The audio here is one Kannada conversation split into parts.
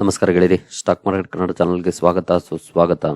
ನಮಸ್ಕಾರ ಗೆಳೆಯರಿ. ಸ್ಟಾಕ್ ಮಾರ್ಕೆಟ್ ಕನ್ನಡ ಚಾನಲ್ಗೆ ಸ್ವಾಗತ, ಸುಸ್ವಾಗತ.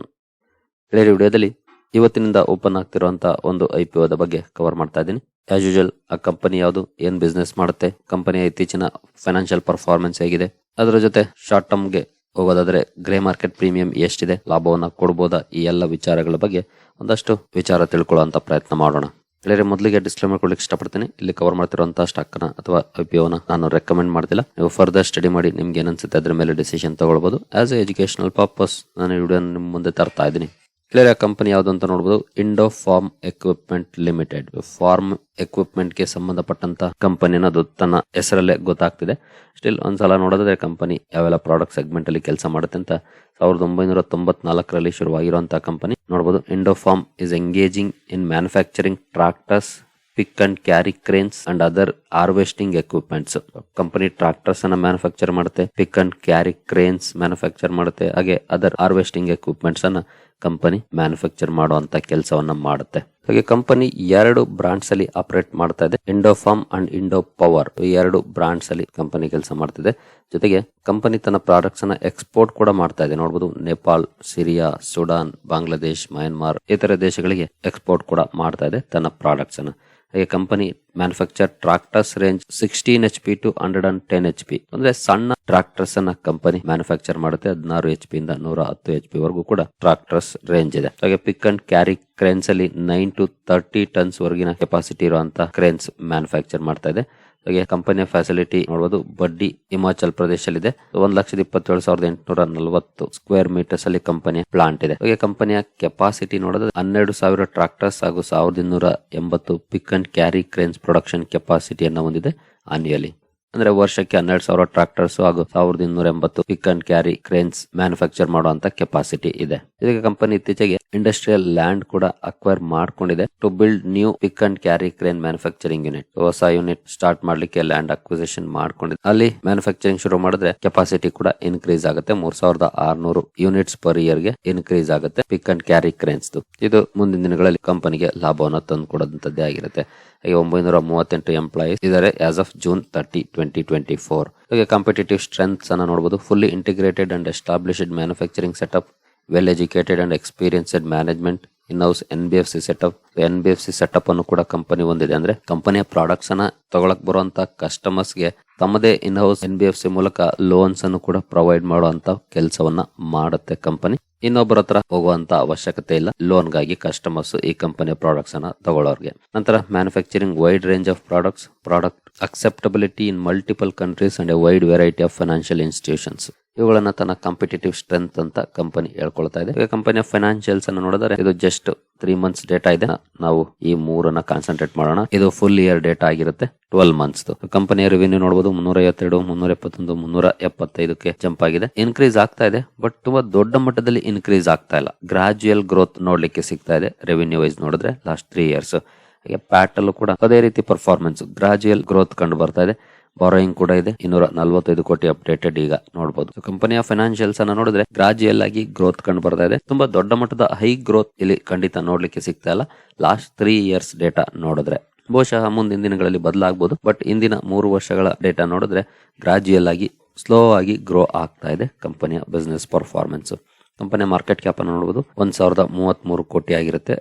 ಗೆಳೆಯರಿ, ವಿಡಿಯೋದಲ್ಲಿ ಇವತ್ತಿನಿಂದ ಓಪನ್ ಆಗ್ತಿರುವಂತಹ ಒಂದು ಐ ಪಿ ಒದ ಬಗ್ಗೆ ಕವರ್ ಮಾಡ್ತಾ ಇದ್ದೀನಿ. ಆಸ್ ಯೂಶಲ್ ಆ ಕಂಪನಿ ಯಾವುದು, ಏನ್ ಬಿಸ್ನೆಸ್ ಮಾಡುತ್ತೆ, ಕಂಪನಿಯ ಇತ್ತೀಚಿನ ಫೈನಾನ್ಷಿಯಲ್ ಪರ್ಫಾರ್ಮೆನ್ಸ್ ಹೇಗಿದೆ, ಅದರ ಜೊತೆ ಶಾರ್ಟ್ ಟರ್ಮ್ಗೆ ಹೋಗೋದಾದ್ರೆ ಗ್ರೇ ಮಾರ್ಕೆಟ್ ಪ್ರೀಮಿಯಂ ಎಷ್ಟಿದೆ, ಲಾಭವನ್ನ ಕೊಡ್ಬೋದಾ, ಈ ಎಲ್ಲ ವಿಚಾರಗಳ ಬಗ್ಗೆ ಒಂದಷ್ಟು ವಿಚಾರ ತಿಳ್ಕೊಳ್ಳುವಂತ ಪ್ರಯತ್ನ ಮಾಡೋಣ. ಗೆಳೆಯರೆ ಮೊದಲಿಗೆ ಡಿಸ್ಕ್ಲೇಮರ್ ಕೊಡ್ಲಿಕ್ಕೆ ಇಷ್ಟಪಡ್ತೀನಿ. ಇಲ್ಲಿ ಕವರ್ ಮಾಡ್ತಿರುವಂತಹ ಸ್ಟಾಕ್ನ ಅಥವಾ ಐಪಿಒನ ನಾನು ರೆಕಮೆಂಡ್ ಮಾಡ್ತಿಲ್ಲ. ನೀವು ಫರ್ದರ್ ಸ್ಟಡಿ ಮಾಡಿ ನಿಮ್ಗೆ ಏನನ್ಸುತ್ತೆ ಅದ್ರ ಮೇಲೆ ಡಿಸಿಷನ್ ತಗೊಳ್ಬಹುದು ಆಸ್ ಎ ಎಜುಕೇಶನಲ್ ಪರ್ಪಸ್ ನಾನು ವಿಡಿಯೋ ನಿಮ್ಮ ಮುಂದೆ ತರ್ತಾ ಇದ್ದೀನಿ. ಕ್ಲಿಯರ್ ಕಂಪನಿ ಯಾವುದು ಅಂತ ನೋಡಬಹುದು Indo farm equipment limited farm ಎಕ್ವಿಪ್ಮೆಂಟ್ಗೆ ಸಂಬಂಧಪಟ್ಟಂತ ಕಂಪನಿ ಅನ್ನೋದು ತನ್ನ ಹೆಸರಲ್ಲೇ ಗೊತ್ತಾಗ್ತಿದೆ. ಸ್ಟಿಲ್ ಒಂದ್ಸಲ ನೋಡಿದ್ರೆ ಕಂಪನಿ ಯಾವೆಲ್ಲ ಪ್ರಾಡಕ್ಟ್ ಸೆಗ್ಮೆಂಟ್ ಅಲ್ಲಿ ಕೆಲಸ ಮಾಡುತ್ತೆ ಅಂತ ಸಾವಿರದ ಒಂಬೈನೂರ ತೊಂಬತ್ನಾಲ್ಕರಲ್ಲಿ ಶುರುವಾಗಿರುವಂತಹ ಕಂಪನಿ ನೋಡಬಹುದು Indo farm is engaging in manufacturing tractors pick and carry cranes and other harvesting equipments company tractors ಅನ್ನ ಮ್ಯಾನುಫ್ಯಾಕ್ಚರ್ ಮಾಡುತ್ತೆ pick and carry cranes manufacture ಮಾಡುತ್ತೆ, ಹಾಗೆ ಅದರ್ ಹಾರ್ವೆಸ್ಟಿಂಗ್ ಎಕ್ವಿಪ್ಮೆಂಟ್ಸ್ ಅನ್ನ ಕಂಪನಿ ಮ್ಯಾನುಫ್ಯಾಕ್ಚರ್ ಮಾಡುವಂತ ಕೆಲಸವನ್ನ ಮಾಡುತ್ತೆ. ಹಾಗೆ ಕಂಪನಿ ಎರಡು ಬ್ರಾಂಡ್ಸ್ ಅಲ್ಲಿ ಆಪರೇಟ್ ಮಾಡ್ತಾ ಇದೆ ಇಂಡೋಫಾರ್ಮ್ ಅಂಡ್ ಇಂಡೋ ಪವರ್ ಎರಡು ಬ್ರಾಂಡ್ಸ್ ಅಲ್ಲಿ ಕಂಪನಿ ಕೆಲಸ ಮಾಡ್ತಿದೆ. ಜೊತೆಗೆ ಕಂಪನಿ ತನ್ನ ಪ್ರಾಡಕ್ಟ್ಸ್ ಅನ್ನ ಎಕ್ಸ್ಪೋರ್ಟ್ ಕೂಡ ಮಾಡ್ತಾ ಇದೆ. ನೋಡಬಹುದು Nepal Syria Sudan Bangladesh Myanmar ಇತರ ದೇಶಗಳಿಗೆ ಎಕ್ಸ್ಪೋರ್ಟ್ ಕೂಡ ಮಾಡ್ತಾ ಇದೆ ತನ್ನ ಪ್ರಾಡಕ್ಟ್ಸ್ ಅನ್ನ. ಹಾಗೆ company manufacture tractors range sixteen H P to hundred and ten H P ಅಂದ್ರೆ ಸಣ್ಣ ಟ್ರಾಕ್ಟರ್ಸ್ ಅನ್ನ ಕಂಪನಿ ಮ್ಯಾನುಫ್ಯಾಕ್ಚರ್ ಮಾಡುತ್ತೆ. ಹದಿನಾರು ಎಚ್ ಪಿ ಇಂದ ನೂರ ಹತ್ತು ಎಚ್ ಪಿ ವರೆಗೂ ಕೂಡ ಟ್ರಾಕ್ಟರ್ಸ್ ರೇಂಜ್ ಇದೆ. ಹಾಗೆ ಪಿಕ್ ಅಂಡ್ ಕ್ಯಾರಿ ಕ್ರೇನ್ಸ್ ಅಲ್ಲಿ ನೈನ್ ಟು ತರ್ಟಿ ಟನ್ಸ್ ವರೆಗಿನ ಕೆಪಾಸಿಟಿ ಇರುವಂತಹ ಕ್ರೇನ್ಸ್ ಮ್ಯಾನುಫ್ಯಾಕ್ಚರ್ ಮಾಡ್ತಾ ಇದೆ. ಹಾಗೆ ಕಂಪನಿಯ ಫ್ಯಾಸಿಲಿಟಿ ನೋಡಬಹುದು ಬಡ್ಡಿ ಹಿಮಾಚಲ್ ಪ್ರದೇಶಲ್ಲಿದೆ ಒಂದ್ ಲಕ್ಷದ ಇಪ್ಪತ್ತೇಳು ಸಾವಿರದ ಎಂಟುನೂರ ನಲವತ್ತು ಸ್ಕ್ವೇರ್ ಮೀಟರ್ಸ್ ಅಲ್ಲಿ ಕಂಪನಿಯ ಪ್ಲಾಂಟ್ ಇದೆ. ಹಾಗೆ ಕಂಪನಿಯ ಕೆಪಾಸಿಟಿ ನೋಡೋದು ಹನ್ನೆರಡು ಸಾವಿರ ಟ್ರಾಕ್ಟರ್ಸ್ ಹಾಗೂ ಸಾವಿರದ ಇನ್ನೂರ ಎಂಬತ್ತು pick and carry cranes production ಕೆಪಾಸಿಟಿಯನ್ನು ಹೊಂದಿದೆ ಆನ್ಯುಯಲಿ ಅಂದ್ರೆ ವರ್ಷಕ್ಕೆ ಹನ್ನೆರಡು ಸಾವಿರ ಟ್ರಾಕ್ಟರ್ಸ್ ಹಾಗೂ ಸಾವಿರದ ಇನ್ನೂರ ಎಂಬತ್ತು pick and carry cranes manufacture ಮಾಡುವಂತ ಕೆಪಾಸಿಟಿ ಇದೆ. ಇದಕ್ಕೆ ಕಂಪನಿ ಇತ್ತೀಚೆಗೆ ಇಂಡಸ್ಟ್ರಿಯಲ್ ಲ್ಯಾಂಡ್ ಕೂಡ ಅಕ್ವೈರ್ ಮಾಡ್ಕೊಂಡಿದೆ. To build new pick and carry crane manufacturing unit ಹೊಸ ಯೂನಿಟ್ ಸ್ಟಾರ್ಟ್ ಮಾಡ್ಲಿಕ್ಕೆ ಲ್ಯಾಂಡ್ ಅಕ್ವಿಸಿಷನ್ ಮಾಡ್ಕೊಂಡಿದೆ. ಅಲ್ಲಿ ಮ್ಯಾನುಫ್ಯಾಕ್ಚರಿಂಗ್ ಶುರು ಮಾಡಿದ್ರೆ ಕೆಪಾಸಿಟಿ ಕೂಡ ಇನ್ಕ್ರೀಸ್ ಆಗುತ್ತೆ. ಮೂರ್ ಸಾವಿರದ ಆರ್ನೂರು ಯೂನಿಟ್ಸ್ ಪರ್ ಇಯರ್ಗೆ ಇನ್ಕ್ರೀಸ್ ಆಗುತ್ತೆ. ಪಿಕ್ ಅಂಡ್ ಕ್ಯಾರಿ ಕ್ರೇನ್ಸ್ ಇದು ಮುಂದಿನ ದಿನಗಳಲ್ಲಿ ಕಂಪನಿಗೆ ಲಾಭವನ್ನು ತಂದು ಕೊಡೋದಂತದ್ದೇ ಆಗಿರುತ್ತೆ. ಒಂಬೈನೂರ ಮೂವತ್ತೆಂಟು ಎಂಪ್ಲಾಯೀಸ್ ಇದಾರೆ as of June thirty twenty twenty four ಹಾಗೆ ಕಾಂಪಿಟೇಟಿವ್ ಸ್ಟ್ರೆಂತ್ಸ್ ಅನ್ನ ನೋಡಬಹುದು fully integrated and established manufacturing setup well educated and experienced management in house N B F C setup N B F C setup ಅನ್ನು ಕೂಡ ಕಂಪನಿ ಹೊಂದಿದೆ. ಅಂದ್ರೆ ಕಂಪನಿಯ ಪ್ರಾಡಕ್ಟ್ಸ್ ಅನ್ನ ತಗೊಳಕ್ ಬರುವಂತ ಕಸ್ಟಮರ್ಸ್ಗೆ ತಮ್ಮದೇ in house N B F C ಮೂಲಕ ಲೋನ್ಸ್ ಅನ್ನು ಕೂಡ ಪ್ರೊವೈಡ್ ಮಾಡುವಂತ ಕೆಲಸವನ್ನ ಮಾಡುತ್ತೆ ಕಂಪನಿ ಇನ್ನೊಬ್ಬರ ಹತ್ರ ಹೋಗುವಂತ ಅವಶ್ಯಕತೆ ಇಲ್ಲ. ಲೋನ್ಗಾಗಿ ಕಸ್ಟಮರ್ಸ್ ಈ ಕಂಪನಿ ಪ್ರಾಡಕ್ಟ್ಸ್ ಅನ್ನ ತಗೊಳ್ಳೋರ್ಗೆ. ನಂತರ manufacturing wide range of products product acceptability in multiple countries and a wide variety of financial institutions ಇವುಗಳನ್ನ ತನ್ನ ಕಾಂಪಿಟೇಟಿವ್ ಸ್ಟ್ರೆಂತ್ ಅಂತ ಕಂಪನಿ ಹೇಳ್ಕೊಳ್ತಾ ಇದೆ. ಕಂಪನಿಯ ಫೈನಾನ್ಷಿಯಲ್ಸ್ ಅನ್ನು ನೋಡಿದ್ರೆ ಇದು ಜಸ್ಟ್ ತ್ರೀ ಮಂತ್ಸ್ ಡೇಟಾ ಇದೆ. ನಾವು ಈ ಮೂರನ್ನ ಕಾನ್ಸಂಟ್ರೇಟ್ ಮಾಡೋಣ. ಇದು ಫುಲ್ ಇಯರ್ ಡೇಟಾ ಆಗಿರುತ್ತೆ. ಟ್ವೆಲ್ ಮಂತ್ಸ್ ಕಂಪನಿಯ ರೆವಿನ್ಯೂ ನೋಡಬಹುದು ಮುನ್ನೂರ ಐವತ್ತೆರಡು ಮುನ್ನೂರ ಎಪ್ಪತ್ತೊಂದು ಮುನ್ನೂರ ಎಪ್ಪತ್ತೈದಕ್ಕೆ ಜಂಪ್ ಆಗಿದೆ. ಇನ್ಕ್ರೀಸ್ ಆಗ್ತಾ ಇದೆ ಬಟ್ ತುಂಬಾ ದೊಡ್ಡ ಮಟ್ಟದಲ್ಲಿ ಇನ್ಕ್ರೀಸ್ ಆಗ್ತಾ ಇಲ್ಲ. ಗ್ರಾಜುಯಲ್ ಗ್ರೋತ್ ನೋಡ್ಲಿಕ್ಕೆ ಸಿಗ್ತಾ ಇದೆ ರೆವಿನ್ಯೂ ವೈಸ್ ನೋಡಿದ್ರೆ ಲಾಸ್ಟ್ ತ್ರೀ ಇಯರ್ಸ್ ಹಾಗೆ ಪ್ಯಾಟ್ ಕೂಡ ಅದೇ ರೀತಿ ಪರ್ಫಾರ್ಮೆನ್ಸ್ ಗ್ರಾಜುಯಲ್ ಗ್ರೋತ್ ಕಂಡು ಬರ್ತಾ ಇದೆ. ಬಾರೋಯಿಂಗ್ ಕೂಡ ಇದೆ. ಇನ್ನೂರ ನಲವತ್ತೈದು ಕೋಟಿ ಅಪ್ಡೇಟೆಡ್ ಈಗ ನೋಡಬಹುದು ಕಂಪನಿಯ ಫೈನಾನ್ಷಿಯಲ್ಸ್ ಅನ್ನ ನೋಡಿದ್ರೆ ಗ್ರಾಜುಯಲ್ ಆಗಿ ಗ್ರೋತ್ ಕಂಡು ಬರ್ತಾ ಇದೆ. ತುಂಬಾ ದೊಡ್ಡ ಮಟ್ಟದ ಹೈ ಗ್ರೋತ್ ಇಲ್ಲಿ ಖಂಡಿತ ನೋಡ್ಲಿಕ್ಕೆ ಸಿಗ್ತಾ ಇಲ್ಲ. ಲಾಸ್ಟ್ ತ್ರೀ ಇಯರ್ಸ್ ಡೇಟಾ ನೋಡಿದ್ರೆ ಬಹುಶಃ ಮುಂದಿನ ದಿನಗಳಲ್ಲಿ ಬದಲಾಗಬಹುದು ಬಟ್ ಇಂದಿನ ಮೂರು ವರ್ಷಗಳ ಡೇಟಾ ನೋಡಿದ್ರೆ ಗ್ರಾಜುಯಲ್ ಆಗಿ ಸ್ಲೋ ಆಗಿ ಗ್ರೋ ಆಗ್ತಾ ಇದೆ ಕಂಪನಿಯ ಬಿಸ್ನೆಸ್ ಪರ್ಫಾರ್ಮೆನ್ಸ್ ಕಂಪನಿಯ ಮಾರ್ಕೆಟ್ ಕ್ಯಾಪ್ ಅನ್ನು ನೋಡಬಹುದು ಒಂದ್ ಸಾವಿರದ ಮೂವತ್ತ್ ಮೂರು ಕೋಟಿ ಆಗಿರುತ್ತೆ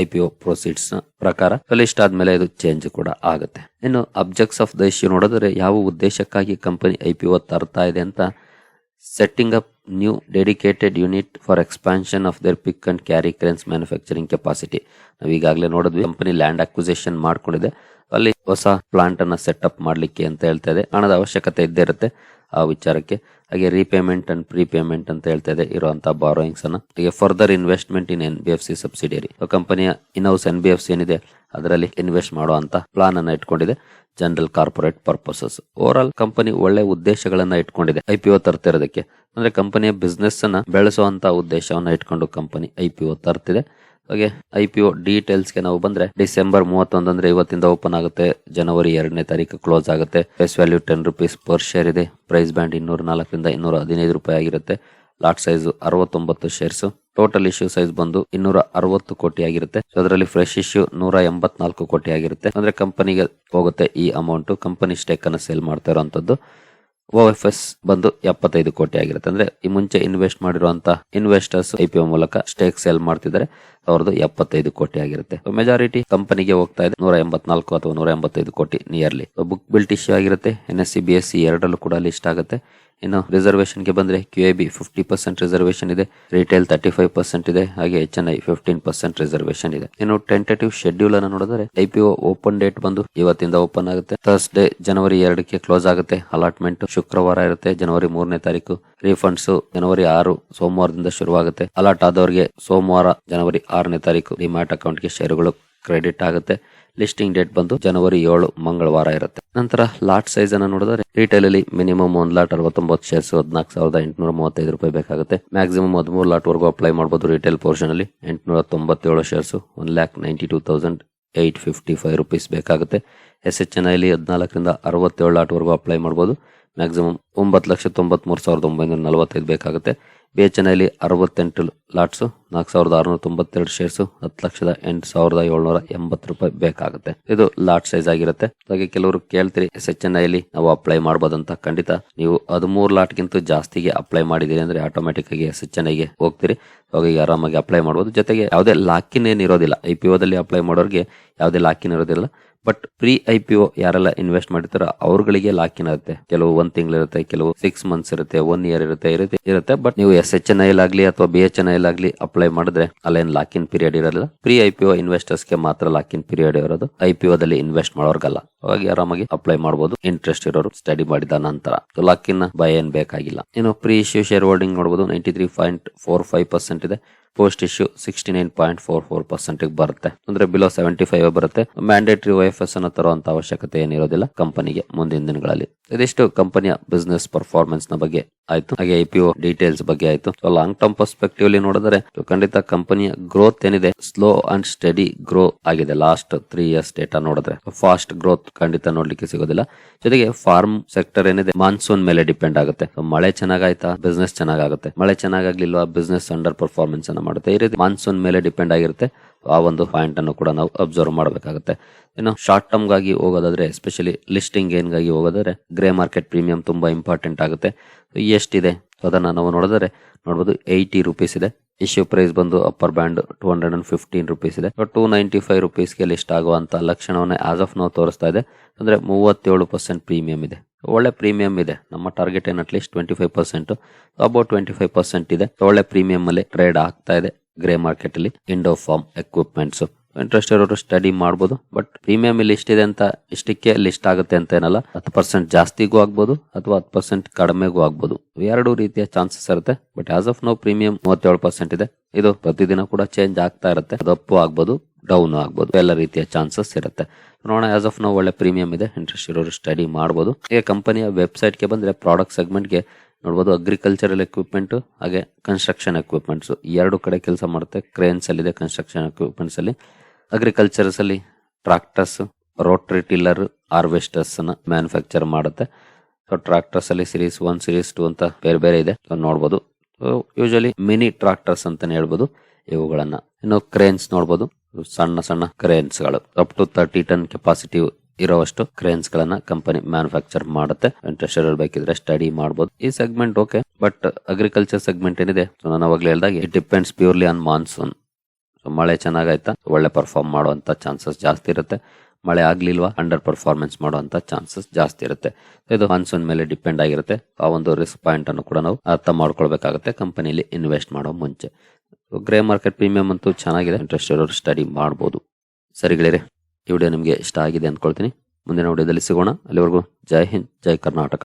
ಐ ಪಿ ಒ ಪ್ರೊಸೀಡ್ಸ್ನ ಪ್ರಕಾರ. ಲಿಸ್ಟ್ ಆದ್ಮೇಲೆ ಇದು ಚೇಂಜ್ ಕೂಡ ಆಗುತ್ತೆ. ಇನ್ನು ಅಬ್ಜೆಕ್ಟ್ಸ್ ಆಫ್ ದ ಇಶ್ಯೂ ನೋಡಿದ್ರೆ ಯಾವ ಉದ್ದೇಶಕ್ಕಾಗಿ ಕಂಪನಿ ಐ ಪಿ ಒ ತರ್ತಾ ಇದೆ ಅಂತ setting up new dedicated unit for expansion of the pick and carry cranes manufacturing capacity ನಾವು ಈಗಾಗಲೇ ನೋಡಿದ್ವಿ ಕಂಪನಿ ಲ್ಯಾಂಡ್ ಅಕ್ವಿಸೇಷನ್ ಮಾಡ್ಕೊಂಡಿದೆ. ಅಲ್ಲಿ ಹೊಸ ಪ್ಲಾಂಟ್ ಅನ್ನ ಸೆಟ್ ಅಪ್ ಮಾಡ್ಲಿಕ್ಕೆ ಅಂತ ಹೇಳ್ತಾ ಇದೆ. ಹಣದ ಅವಶ್ಯಕತೆ ಇದ್ದೇ ಇರುತ್ತೆ. ಆ ವಿಚಾರಕ್ಕೆ. ಹಾಗೆ ರೀಪೇಮೆಂಟ್ ಅಂಡ್ ಪ್ರೀಪೇಮೆಂಟ್ ಅಂತ ಹೇಳ್ತಾ ಇದೆ ಇರುವಂತಹ ಬಾರೋಯಿಂಗ್ಸ್ ಅನ್ನ. ಹಾಗೆ further investment in N B F C subsidiary ಕಂಪನಿಯ in house N B F C ಏನಿದೆ, ಅದರಲ್ಲಿ ಇನ್ವೆಸ್ಟ್ ಮಾಡುವಂತ ಪ್ಲಾನ್ ಅನ್ನ ಇಟ್ಕೊಂಡಿದೆ general corporate purposes overall company ಒಳ್ಳೆ ಉದ್ದೇಶಗಳನ್ನ ಇಟ್ಕೊಂಡಿದೆ ಐ ಪಿ ಒ ತರ್ತಿರೋದಕ್ಕೆ. ಅಂದ್ರೆ ಕಂಪನಿಯ ಬಿಸ್ನೆಸ್ ಅನ್ನ ಬೆಳೆಸುವಂತ ಉದ್ದೇಶವನ್ನ ಇಟ್ಕೊಂಡು ಕಂಪನಿ ಐ ಪಿ ಒ ತರ್ತಿದೆ. ಹಾಗೆ ಐ ಡೀಟೇಲ್ಸ್ಗೆ ನಾವು ಬಂದ್ರೆ ಡಿಸೆಂಬರ್ ಮೂವತ್ತೊಂದು ಅಂದ್ರೆ ಇವತ್ತಿಂದ ಓಪನ್ ಆಗುತ್ತೆ. ಜನವರಿ ಎರಡನೇ ತಾರೀಕು ಕ್ಲೋಸ್ ಆಗುತ್ತೆ. Face value ten rupees per share ಇದೆ. ಪ್ರೈಸ್ ಬ್ಯಾಂಡ್ ಇನ್ನೂರ ನಾಲ್ಕರಿಂದ ಇನ್ನೂರ ಹದಿನೈದು ರೂಪಾಯಿ ಆಗಿರುತ್ತೆ. ಲಾಟ್ ಸೈಜ್ ಅರವತ್ತೊಂಬತ್ತು ಶೇರ್ಸ್. ಟೋಟಲ್ ಇಶ್ಯೂ ಸೈಜ್ ಬಂದು ಇನ್ನೂರ ಅರವತ್ತು ಕೋಟಿ ಆಗಿರುತ್ತೆ. ಅದರಲ್ಲಿ ಫ್ರೆಶ್ ಇಶ್ಯೂ ನೂರ ಎಂಬತ್ನಾಲ್ಕು ಕೋಟಿ ಆಗಿರುತ್ತೆ. ಅಂದ್ರೆ ಕಂಪನಿಗೆ ಹೋಗುತ್ತೆ ಈ ಅಮೌಂಟ್. ಕಂಪನಿ ಸ್ಟೇಕ್ ಅನ್ನು ಸೇಲ್ ಮಾಡ್ತಾ ಇರುವಂತದ್ದು ಓ ಎಫ್ ಎಸ್ ಬಂದು ಎಪ್ಪತ್ತೈದು ಕೋಟಿ ಆಗಿರುತ್ತೆ. ಅಂದ್ರೆ ಈ ಮುಂಚೆ ಇನ್ವೆಸ್ಟ್ ಮಾಡಿರುವಂತಹ ಇನ್ವೆಸ್ಟರ್ಸ್ ಐಪಿಒ ಮೂಲಕ ಸ್ಟೇಕ್ ಸೇಲ್ ಮಾಡ್ತಿದ್ದಾರೆ. ಅವರದು ಎಪ್ಪತ್ತೈದು ಕೋಟಿ ಆಗಿರುತ್ತೆ. ಮೆಜಾರಿಟಿ ಕಂಪನಿಗೆ ಹೋಗ್ತಾ ಇದೆ. ನೂರ ಎಂಬತ್ನಾಲ್ಕು ಅಥವಾ ನೂರ ಎಂಬತ್ತೈದು ಕೋಟಿ ನಿಯರ್ಲಿ ಬುಕ್ ಬಿಲ್ಟ್ ಇಶ್ಯೂ ಆಗಿರುತ್ತೆ. N S C B S C ಎರಡರಲ್ಲೂ ಕೂಡ ಲಿಸ್ಟ್ ಆಗುತ್ತೆ. ಇನ್ನು ರಿಸರ್ವೇಷನ್ಗೆ ಬಂದ್ರೆ Q A B fifty percent reservation ಇದೆ. ರಿಟೇಲ್ ತರ್ಟಿ ಫೈವ್ ಪರ್ಸೆಂಟ್ ಇದೆ. ಹಾಗೆ H N I fifteen percent reservation ಇದೆ. ಇನ್ನು ಟೆಂಟೇಟಿವ್ ಶೆಡ್ಯೂಲ್ ಅನ್ನು ನೋಡಿದ್ರೆ ಐ ಪಿ ಓಪನ್ ಡೇಟ್ ಬಂದು ಇವತ್ತಿಂದ ಓಪನ್ ಆಗುತ್ತೆ. ಥರ್ಸ್ಡೇ ಜನವರಿ ಎರಡಕ್ಕೆ ಕ್ಲೋಸ್ ಆಗುತ್ತೆ. ಅಲಾಟ್ಮೆಂಟ್ ಶುಕ್ರವಾರ ಇರುತ್ತೆ. ಜನವರಿ ಮೂರನೇ ತಾರೀಕು. ರೀಫಂಡ್ಸ್ ಜನವರಿ ಆರು ಸೋಮವಾರದಿಂದ ಶುರುವಾಗುತ್ತೆ. ಅಲಾಟ್ ಆದವರಿಗೆ ಸೋಮವಾರ ಜನವರಿ ಆರನೇ ತಾರೀಕು ಡಿಮ್ಯಾಟ್ ಅಕೌಂಟ್ಗೆ ಶೇರುಗಳು ಕ್ರೆಡಿಟ್ ಆಗುತ್ತೆ. ಲಿಸ್ಟಿಂಗ್ ಡೇಟ್ ಬಂದು ಜನವರಿ ಏಳು, ಮಂಗಳವಾರ ಇರುತ್ತೆ. ನಂತರ ಲಾಟ್ ಸೈಜ್ ಅನ್ನು ನೋಡಿದ್ರೆ ರಿಟೇಲ್ ಅಲ್ಲಿ ಮಿನಿಮಮ್ ಒಂದ್ ಲಾಟ್ ಅರವತ್ತೊಂಬತ್ತು ಶೇರ್ಸ್ ಹದಿನಾಲ್ಕು ಸಾವಿರದ ಎಂಟುನೂರ ಮೂವತ್ತೈದು ರೂಪಾಯಿ ಬೇಕಾಗುತ್ತೆ. ಮ್ಯಾಕ್ಸಿಮಮ್ ಹದಿಮೂರು ಲಾಟ್ ವರೆಗೂ ಅಪ್ಲೈ ಮಾಡಬಹುದು ರಿಟೇಲ್ ಪೋರ್ಷನ್ ಅಲ್ಲಿ. ಎಂಟುನೂರ ತೊಂಬತ್ತೇಳು shares one lakh ninety two thousand eight fifty five rupees ಬೇಕಾಗುತ್ತೆ ಎಸ್ ಎಚ್ ಎನ್ ಐಲಿ ಹದಿನಾಲ್ಕರಿಂದ ಅರವತ್ತೇಳು ಲಾಟ್ ವರೆಗೂ ಅಪ್ಲೈ ಮಾಡಬಹುದು ಮ್ಯಾಕ್ಸಿಮಮ್ ಒಂಬತ್ತು ಲಕ್ಷ ತೊಂಬತ್ಮೂರು ಸಾವಿರದ ಒಂಬೈನೂರ ನಲವತ್ತೈದು ಬೇಕಾಗುತ್ತೆ. ಬಿ ಅರವತ್ತೆಂಟು ಲಾಟ್ಸು ನಾಲ್ಕು ಸಾವಿರದ ಆರುನೂರ ತೊಂಬತ್ತೆರಡು ಶೇರ್ಸು ಹತ್ತು ಲಕ್ಷದ ಎಂಟು ಸಾವಿರದ ಏಳ್ನೂರ ಎಂಬತ್ತು ರೂಪಾಯಿ ಬೇಕಾಗುತ್ತೆ. ಇದು ಲಾಟ್ ಸೈಜ್ ಆಗಿರುತ್ತೆ. ಹಾಗೆ ಕೆಲವರು ಕೇಳ್ತೀರಿ, ಎಸ್ ಎಚ್ ಎನ್ ಐಲಿ ನಾವು ಅಪ್ಲೈ ಮಾಡ್ಬೋದಂತ. ಖಂಡಿತ ನೀವು ಹದಿಮೂರು ಲಾಟ್ಗಿಂತ ಜಾಸ್ತಿಗೆ ಅಪ್ಲೈ ಮಾಡಿದಿರಿ ಅಂದ್ರೆ ಆಟೋಮೆಟಿಕ್ ಆಗಿ ಎಸ್ ಎಚ್ ಎನ್ ಐಗೆ ಹೋಗ್ತೀರಿ. ಹಾಗೆ ಈಗ ಆರಾಮಾಗಿ ಅಪ್ಲೈ ಮಾಡ್ಬೋದು. ಜೊತೆಗೆ ಯಾವುದೇ ಲಾಕಿನ್ ಏನಿರೋದಿಲ್ಲ. ಐ ಪಿ ಓದಲ್ಲಿ ಅಪ್ಲೈ ಮಾಡೋರಿಗೆ ಯಾವುದೇ ಲಾಕಿನ್ ಇರೋದಿಲ್ಲ. But pre I P O ಯಾರೆಲ್ಲ ಇನ್ವೆಸ್ಟ್ ಮಾಡಿರ್ತಾರೋ ಅವ್ರಗಳಿಗೆ ಇನ್ ಇರುತ್ತೆ ಕೆಲವು ಒಂದ್ ತಿಂಗಳಿರುತ್ತೆ ಕೆಲವು ಸಿಕ್ಸ್ ಮಂತ್ಸ್ ಇರುತ್ತೆ ಒನ್ ಇಯರ್ ಇರುತ್ತೆ ಇರುತ್ತೆ ಬಟ್ ನೀವು ಎಸ್ ಎಚ್ ಎನ್ ಐಲ್ ಆಗ್ಲಿ ಅಥವಾ ಬಿ ಎಚ್ ಎನ್ ಐಲ್ ಆಗ್ಲಿ ಅಪ್ಲೈ ಮಾಡಿದ್ರೆ ಅಲ್ಲೇನ್ ಲಾಕಿನ್ ಪೀರಿಯಡ್ ಇರಲ್ಲ ಪ್ರೀ ಐ ಪಿ ಒ ಇನ್ವೆಸ್ಟರ್ಸ್ಗೆ ಮಾತ್ರ ಲಾಕಿನ್ ಪೀರಿಯಡ್ ಇರೋದು. ಐ ಪಿ ದಲ್ಲಿ ಇನ್ವೆಸ್ಟ್ ಮಾಡೋರ್ಗಲ್ಲ. ಅವಾಗ ಆರಾಮಾಗಿ ಅಪ್ಲೈ ಮಾಡಬಹುದು ಇಂಟ್ರೆಸ್ಟ್ ಇರೋರು ಸ್ಟಡಿ ಮಾಡಿದ ನಂತರ. ಲಾಕಿನ್ ಭಯ ಏನ್ ಬೇಕಾಗಿಲ್ಲ. ಇನ್ನು ಪ್ರೀ ಇಶ್ಯೂ ಶೇರ್ ಹೋಲ್ಡಿಂಗ್ ನೋಡಬಹುದು ninety three point four five percent ಇದೆ. Post issue sixty nine point four four percent ಬರುತ್ತೆ. ಅಂದ್ರೆ ಬಿಲೋ ಸೆವೆಂಟಿ ಫೈವ್ ಬರುತ್ತೆ ಮ್ಯಾಂಡೇಟರಿ ವೈಫ್ ಎಸ್ ಅನ್ನು ತರುವಂತ ಅವಶ್ಯಕತೆ ಏನಿರೋದಿಲ್ಲ ಕಂಪನಿಗೆ ಮುಂದಿನ ದಿನಗಳಲ್ಲಿ. ಇದಿಷ್ಟು ಕಂಪನಿಯ ಬಿಸ್ನೆಸ್ ಪರ್ಫಾರ್ಮೆನ್ಸ್ನ ಬಗ್ಗೆ ಆಯ್ತು. ಹಾಗೆ ಐ ಪಿ ಡೀಟೇಲ್ಸ್ ಬಗ್ಗೆ ಆಯ್ತು. ಲಾಂಗ್ ಟರ್ಮ್ ಪರ್ಸ್ಪೆಕ್ಟಿವ್ ಅಲ್ಲಿ ನೋಡಿದ್ರೆ ಖಂಡಿತ ಕಂಪನಿಯ ಗ್ರೋತ್ ಏನಿದೆ ಸ್ಲೋ ಅಂಡ್ ಸ್ಟಡಿ ಗ್ರೋ ಆಗಿದೆ. ಲಾಸ್ಟ್ ತ್ರೀ ಇಯರ್ಸ್ ಡೇಟಾ ನೋಡಿದ್ರೆ ಫಾಸ್ಟ್ ಗ್ರೋತ್ ಖಂಡಿತ ನೋಡ್ಲಿಕ್ಕೆ ಸಿಗೋದಿಲ್ಲ. ಜೊತೆಗೆ ಫಾರ್ಮ್ ಸೆಕ್ಟರ್ ಏನಿದೆ ಮಾನ್ಸೂನ್ ಮೇಲೆ ಡಿಪೆಂಡ್ ಆಗುತ್ತೆ. ಮಳೆ ಚೆನ್ನಾಗಾಯ್ತಾ? ಬಿಸ್ನೆಸ್ ಚೆನ್ನಾಗಾಗುತ್ತೆ. ಮಳೆ ಚೆನ್ನಾಗಾಗ್ಲಿಲ್ವಾ? ಬಿಸ್ನೆಸ್ ಅಂಡರ್ ಪರ್ಫಾರ್ಮೆನ್ಸ್ ಅನ್ನ ಮಾಡುತ್ತೆ. ಈ ರೀತಿ ಮಾನ್ಸೂನ್ ಮೇಲೆ ಡಿಪೆಂಡ್ ಆಗಿರುತ್ತೆ. ಆ ಒಂದು ಪಾಯಿಂಟ್ ಅನ್ನು ಕೂಡ ನಾವು ಅಬ್ಸರ್ವ್ ಮಾಡಬೇಕಾಗುತ್ತೆ. ಇನ್ನು ಶಾರ್ಟ್ ಟರ್ಮ್ಗಾಗಿ ಹೋಗೋದಾದ್ರೆ ಎಸ್ಪೆಷಲಿ ಲಿಸ್ಟಿಂಗ್ಗಾಗಿ ಹೋಗೋದಾದ್ರೆ ಗ್ರೇ ಮಾರ್ಕೆಟ್ ಪ್ರೀಮಿಯಂ ತುಂಬಾ ಇಂಪಾರ್ಟೆಂಟ್ ಆಗುತ್ತೆ. ಎಷ್ಟಿದೆ? ಅದನ್ನ ನಾವು ನೋಡಿದ್ರೆ ನೋಡಬಹುದು ಏಯ್ಟಿ ರುಪೀಸ್ ಇದೆ. ಇಶ್ಯೂ ಪ್ರೈಸ್ ಬಂದು upper band two hundred and fifteen rupees ಇದೆ ಟೂ ನೈಂಟಿ ಫೈವ್ ರುಪೀಸ್ಗೆ ಲಿಸ್ಟ್ ಆಗುವಂತ ಲಕ್ಷಣವನ್ನ ಆಸ್ ಆಫ್ ನಾವು ತೋರಿಸ್ತಾ ಇದೆ. ಅಂದ್ರೆ ಮೂವತ್ತೇಳು ಪರ್ಸೆಂಟ್ ಪ್ರೀಮಿಯಂ ಇದೆ. ಒಳ್ಳೆ ಪ್ರೀಮಿಯಂ ಇದೆ. ನಮ್ಮ ಟಾರ್ಗೆಟ್ ಏನ್ at least twenty five percent about twenty five percent ಇದೆ. ಒಳ್ಳೆ ಪ್ರೀಮಿಯಂ ಅಲ್ಲಿ ಟ್ರೇಡ್ ಆಗ್ತಾ ಇದೆ. ಗ್ರೇ ಮಾರ್ಕೆಟ್ ಅಲ್ಲಿ ಇಂಡೋ ಫಾರ್ಮ್ ಎಕ್ವಿಪ್ಮೆಂಟ್ಸ್ ಇಂಟ್ರೆಸ್ಟ್ ಇರೋರು ಸ್ಟಡಿ ಮಾಡ್ಬೋದು. ಬಟ್ ಪ್ರೀಮಿಯಂ ಇಲ್ಲಿ ಇಷ್ಟಿದೆ ಅಂತ ಇಷ್ಟಕ್ಕೆ ಲಿಸ್ಟ್ ಆಗುತ್ತೆ ಅಂತ ಏನಲ್ಲ. ಹತ್ತು ಪರ್ಸೆಂಟ್ ಜಾಸ್ತಿಗೂ ಆಗ್ಬೋದು ಅಥವಾ ಹತ್ತು ಪರ್ಸೆಂಟ್ ಕಡಿಮೆಗೂ ಆಗ್ಬೋದು. ಎರಡು ರೀತಿಯ ಚಾನ್ಸಸ್ ಇರುತ್ತೆ. But as of now premium ಮೂವತ್ತೇಳು ಪರ್ಸೆಂಟ್ ಇದೆ. ಇದು ಪ್ರತಿದಿನ ಕೂಡ ಚೇಂಜ್ ಆಗ್ತಾ ಇರುತ್ತೆ. ಅದು ಅಪ್ಪು ಆಗ್ಬೋದು ಡೌನ್ ಆಗ್ಬೋದು. ಎಲ್ಲ ರೀತಿಯ ಚಾನ್ಸಸ್ ಇರುತ್ತೆ. ನೋಡೋಣ ಆಸ್ ಆಫ್ ನೋ ಒಳ್ಳೆ ಪ್ರೀಮಿಯಂ ಇದೆ. ಇಂಟ್ರೆಸ್ಟ್ ಇರೋರು ಸ್ಟಡಿ ಮಾಡ್ಬೋದು. ಈಗ ಕಂಪನಿಯ ವೆಬ್ಸೈಟ್ಗೆ ಬಂದ್ರೆ ಪ್ರಾಡಕ್ಟ್ ಸೆಗ್ಮೆಂಟ್ಗೆ ನೋಡಬಹುದು ಅಗ್ರಿಕಲ್ಚರಲ್ ಎಕ್ವಿಪ್ಮೆಂಟ್ ಹಾಗೆ ಕನ್ಸ್ಟ್ರಕ್ಷನ್ ಎಕ್ವಿಪ್ಮೆಂಟ್ಸ್ ಎರಡು ಕಡೆ ಕೆಲಸ ಮಾಡುತ್ತೆ. ಕ್ರೇನ್ಸ್ ಅಲ್ಲಿ ಇದೆ ಕನ್ಸ್ಟ್ರಕ್ಷನ್ ಎಕ್ವಿಪ್ಮೆಂಟ್ಸ್ ಅಲ್ಲಿ. ಅಗ್ರಿಕಲ್ಚರ್ಸ್ ಅಲ್ಲಿ ಟ್ರಾಕ್ಟರ್ಸ್ ರೋಟ್ರಿ ಟಿಲ್ಲರ್ ಹಾರ್ವೆಸ್ಟರ್ಸ್ನ ಮ್ಯಾನುಫ್ಯಾಕ್ಚರ್ ಮಾಡುತ್ತೆ. ಸೊ ಟ್ರಾಕ್ಟರ್ಸ್ ಅಲ್ಲಿ ಸಿರೀಸ್ ಒನ್ ಸಿರೀಸ್ ಟು ಅಂತ ಬೇರೆ ಬೇರೆ ಇದೆ. ನೋಡಬಹುದು ಯೂಶಲಿ ಮಿನಿ ಟ್ರಾಕ್ಟರ್ಸ್ ಅಂತಾನೆ ಹೇಳ್ಬೋದು ಇವುಗಳನ್ನ. ಇನ್ನು ಕ್ರೇನ್ಸ್ ನೋಡಬಹುದು ಸಣ್ಣ ಸಣ್ಣ ಕ್ರೇನ್ಸ್ಗಳು up to thirty ton capacity ಇರೋವಷ್ಟು cranes ಗಳನ್ನ ಕಂಪನಿ ಮ್ಯಾನುಫ್ಯಾಕ್ಚರ್ ಮಾಡುತ್ತೆ. ಇಂಟ್ರೆಸ್ಟ್ ಇರೋರು ಬೇಕಿದ್ರೆ ಸ್ಟಡಿ ಮಾಡಬಹುದು ಈ segment okay but agriculture segment ಏನಿದೆ? ನಾನು ಅವಾಗಲೇ ಹೇಳ್ದಾಗ it depends purely on monsoon ಮಳೆ ಚೆನ್ನಾಗಾಯ್ತಾ? ಒಳ್ಳೆ ಪರ್ಫಾರ್ಮ್ ಮಾಡುವಂತ ಚಾನ್ಸಸ್ ಜಾಸ್ತಿ ಇರುತ್ತೆ. ಮಳೆ ಆಗ್ಲಿಲ್ವಾ? ಅಂಡರ್ ಪರ್ಫಾರ್ಮೆನ್ಸ್ ಮಾಡುವಂತ ಚಾನ್ಸಸ್ ಜಾಸ್ತಿ ಇರುತ್ತೆ. ಇದು ಮಾನ್ಸೂನ್ ಮೇಲೆ ಡಿಪೆಂಡ್ ಆಗಿರುತ್ತೆ. ಆ ಒಂದು ರಿಸ್ಕ್ ಪಾಯಿಂಟ್ ಅನ್ನು ಕೂಡ ನಾವು ಅರ್ಥ ಮಾಡ್ಕೊಳ್ಬೇಕಾಗುತ್ತೆ. ಕಂಪನಿಲಿ ಇನ್ವೆಸ್ಟ್ ಮಾಡೋ ಮುಂಚೆ. ಗ್ರೇ ಮಾರ್ಕೆಟ್ ಪ್ರೀಮಿಯಂ ಅಂತೂ ಚೆನ್ನಾಗಿದೆ. ಇಂಟ್ರೆಸ್ಟ್ ಇರೋರು ಸ್ಟಡಿ ಮಾಡ್ಬೋದು. ಸರಿಗಳಿರಿ ಈ ವಿಡಿಯೋ ನಿಮಗೆ ಇಷ್ಟ ಆಗಿದೆ ಅಂದ್ಕೊಳ್ತೀನಿ. ಮುಂದಿನ ವಿಡಿಯೋದಲ್ಲಿ ಸಿಗೋಣ. ಅಲ್ಲಿವರೆಗೂ ಜೈ ಹಿಂದ್, ಜೈ ಕರ್ನಾಟಕ.